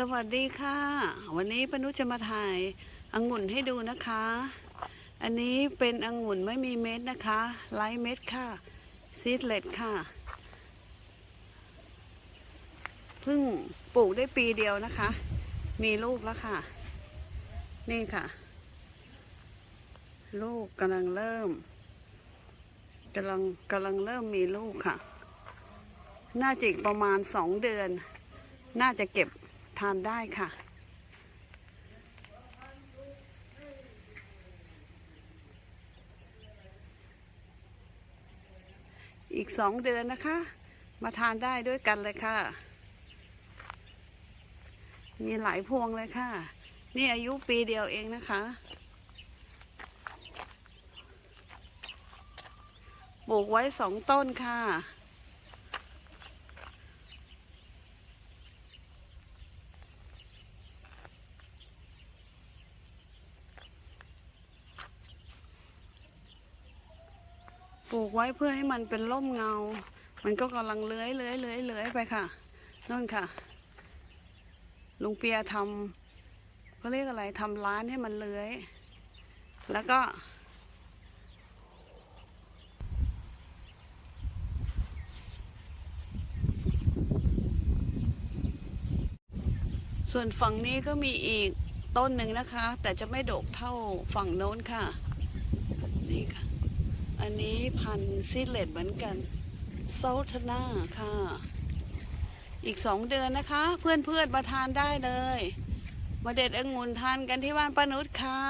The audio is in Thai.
สวัสดีค่ะ วันนี้ปนุจะมาถ่ายองุ่นให้ดูนะคะ อันนี้เป็นองุ่นไม่มีเม็ดนะคะไร้เม็ดค่ะซีดเลดค่ะเพิ่งปลูกได้ปีเดียวนะคะ มีลูกแล้วค่ะ นี่ค่ะ ลูกกำลังเริ่มกำลังกำลังเริ่มมีลูกค่ะ น่าจะประมาณสองเดือน น่าจะเก็บ ทานได้ค่ะ อีกสองเดือนนะคะ มาทานได้ด้วยกันเลยค่ะ มีหลายพวงเลยค่ะ นี่อายุปีเดียวเองนะคะปลูกไว้สองต้นค่ะ ปลูกไว้เพื่อให้มันเป็นร่มเงา มันก็กำลังเลื้อยเลื้อยเลื้อยเลื้อยไปค่ะนั่นค่ะลุงเปียทำเขาเรียกอะไรทำร้านให้มันเลื้อย แล้วก็ส่วนฝั่งนี้ก็มีอีกต้นหนึ่งนะคะ แต่จะไม่โดกเท่าฝั่งโน้นค่ะ นี่ค่ะ อันนี้พันซีเลตเหมือนกันเซทนาค่ะ อีกสองเดือนนะคะ เพื่อนๆมาทานได้เลย มาเด็ดองุ่นทานกันที่บ้านป้านุชค่ะ